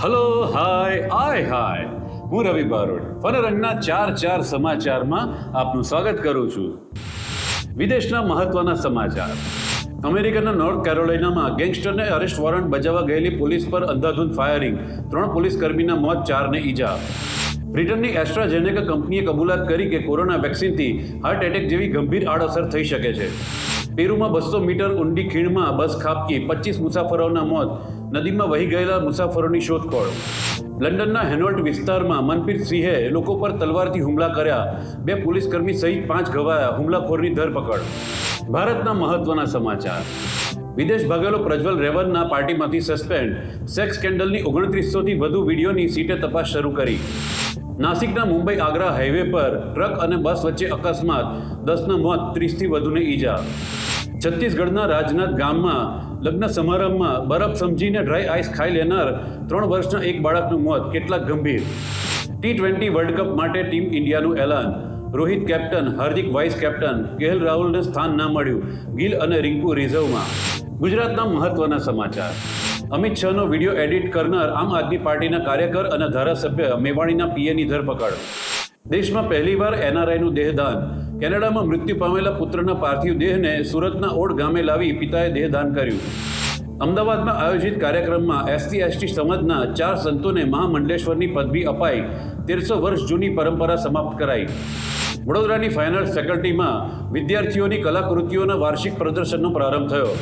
Hello hi આય હાય હું રવિ બારોટ, ફનરંગના ચાર ચાર સમાચારમાં આપનું સ્વાગત કરું છું. વિદેશના મહત્વના સમાચાર. અમેરિકાના નોર્થ કેરોલિનામાં ગેંગસ્ટરને અરેસ્ટ વોરંટ બજાવવા ગયેલી પોલીસ પર અંધાધૂંધ ફાયરિંગ ત્રણ પોલીસ કર્મીના મોત, ચારને ઈજા. બ્રિટનની એસ્ટ્રાઝેનેકા કંપનીએ કબૂલાત કરી કે કોરોના વેક્સિનથી હાર્ટ એટેક જેવી ગંભીર આડઅસર થઈ શકે છે. પેરુમાં બસો મીટર ઊંડી ખીણમાં બસ ખાબકી પચીસ મુસાફરોના મોત, નદીમાં વહી ગયેલા મુસાફરોની શોધખોળ. લંડનના હેનોલ્ટ વિસ્તારમાં મનપ્રીત સિંહે લોકો પર તલવારથી હુમલા કર્યા. બે પોલીસકર્મી સહિત પાંચ ઘવાયા હુમલાખોરની ધરપકડ. ભારતના મહત્વના સમાચાર. વિદેશ ભાગેલો પ્રજ્વલ રેવનના પાર્ટીમાંથી સસ્પેન્ડ. સેક્સ સ્કેન્ડલની ઓગણત્રીસોથી વધુ વિડીયોની સીટે તપાસ શરૂ કરી. નાસિકના મુંબઈ આગ્રા હાઈવે પર ટ્રક અને બસ વચ્ચે અકસ્માત. દસના મોત, ત્રીસથી વધુને ઈજા. છત્તીસગઢના રાજનાથ ગામમાં લગ્ન સમારંભમાં બરફ સમજીને ડ્રાય આઈસ ખાઈ લેનાર ત્રણ વર્ષના એક બાળકનું મોત કેટલાક ગંભીર. ટી ટ્વેન્ટી વર્લ્ડ કપ માટે ટીમ ઇન્ડિયાનું એલાન. Rohit captain Hardik vice captain KL રાહુલને સ્થાન ના મળ્યું. ગિલ અને રિંકુ રિઝર્વમાં. ગુજરાતના મહત્વના સમાચાર. અમિત શાહનો વીડિયો એડિટ કરનાર આમ આદમી પાર્ટીના કાર્યકર અને ધારાસભ્ય મેવાણીના પીએની ધરપકડ. દેશમાં પહેલીવાર એનઆરઆઈનું દેહદાન. કેનેડામાં મૃત્યુ પામેલા પુત્રના પાર્થિવ દેહને સુરતના ઓડ ગામે લાવી પિતાએ દેહદાન કર્યું. અમદાવાદમાં આયોજિત કાર્યક્રમમાં એસસી, એસટી સમાજના ચાર સંતોને મહામંડલેશ્વરની પદવી અપાઈ. તેરસો વર્ષ જૂની પરંપરા સમાપ્ત કરાઈ. વડોદરાની ફાઇનલ ફેકલ્ટીમાં વિદ્યાર્થીઓની કલાકૃતિઓના વાર્ષિક પ્રદર્શનનો પ્રારંભ થયો.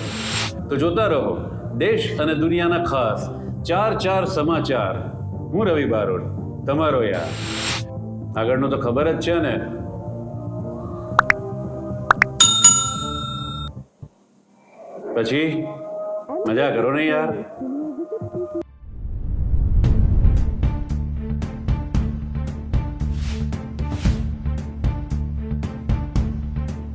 તો જોતા રહો, દેશ અને દુનિયાના ખાસ ચાર ચાર સમાચાર. હું રવિ બારોટ. તમારો યાર. આગળનું તો ખબર જ છે ને. પછી? મજા કરો ને યાર.